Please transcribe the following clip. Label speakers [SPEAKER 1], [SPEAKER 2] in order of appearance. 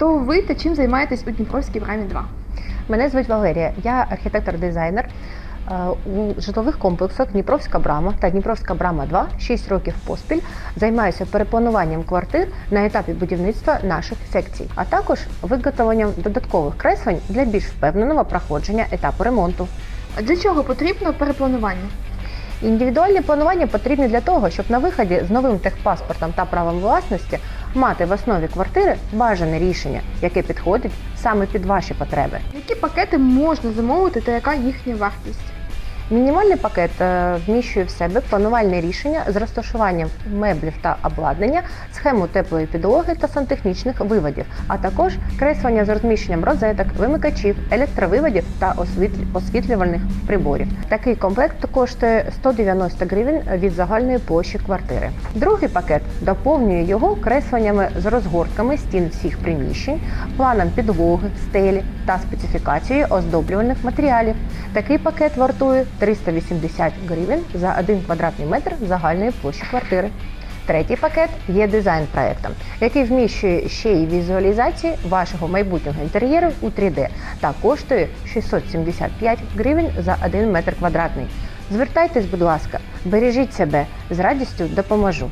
[SPEAKER 1] Хто ви та чим займаєтесь у Дніпровській брамі 2?
[SPEAKER 2] Мене звуть Валерія, я архітектор-дизайнер. Е, У житлових комплексах Дніпровська брама та Дніпровська брама 2 6 років поспіль займаюся переплануванням квартир на етапі будівництва наших секцій, а також виготовленням додаткових креслень для більш впевненого проходження етапу ремонту.
[SPEAKER 1] Для чого потрібно перепланування?
[SPEAKER 2] Індивідуальні планування потрібні для того, щоб на виході з новим техпаспортом та правом власності мати в основі квартири бажане рішення, яке підходить саме під ваші потреби.
[SPEAKER 1] Які пакети можна замовити та яка їхня вартість?
[SPEAKER 2] Мінімальний пакет е, вміщує в себе планувальне рішення з розташуванням меблів та обладнання, схему теплої підлоги та сантехнічних виводів, а також креслення з розміщенням розеток, вимикачів, електровиводів та освітлювальних приборів. Такий комплект коштує 190 гривень від загальної площі квартири. Другий пакет доповнює його кресленнями з розгортками стін всіх приміщень, планом підлоги, стелі та специфікацією оздоблювальних матеріалів. Такий пакет вартує 380 гривень за 1 квадратний метр загальної площі квартири. Третій пакет є дизайн проектом, який вміщує ще й візуалізації вашого майбутнього інтер'єру у 3D та коштує 675 гривень за 1 метр квадратний. Звертайтесь, будь ласка, бережіть себе з радістю допоможу.